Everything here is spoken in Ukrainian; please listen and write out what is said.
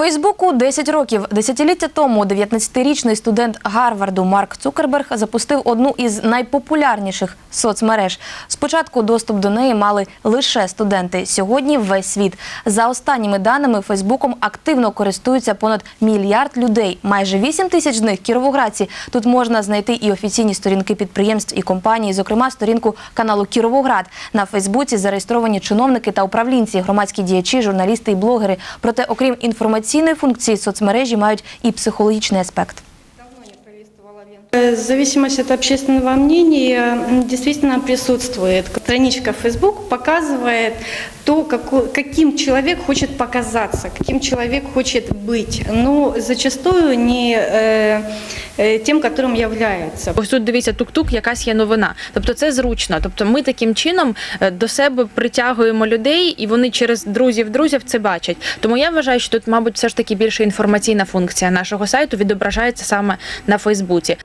Фейсбуку 10 років. Десятиліття тому 19-річний студент Гарварду Марк Цукерберг запустив одну із найпопулярніших соцмереж. Спочатку доступ до неї мали лише студенти. Сьогодні весь світ. За останніми даними, Фейсбуком активно користуються понад мільярд людей. Майже 8 тисяч з них кіровоградці. Тут можна знайти і офіційні сторінки підприємств і компаній, зокрема сторінку каналу Кіровоград. На Фейсбуці зареєстровані чиновники та управлінці, громадські діячі, журналісти і блогери. Проте, окрім інформаційної функції, соцмережі мають і психологічний аспект. Э, Зависимость от общественного мнения м, действительно присутствует. Страничка Facebook показывает то, какой- каким человек хочет показаться, каким человек хочет быть, но зачастую не э, э, тем, которым является. Ось тут дивіться, тук-тук, якась є новина. Тобто це зручно. Тобто ми таким чином е, до себе притягуємо людей, і вони через друзів друзів це бачать. Тому я вважаю, що тут, мабуть, все ж таки більше інформаційна функція нашого сайту відображається саме на Фейсбуці.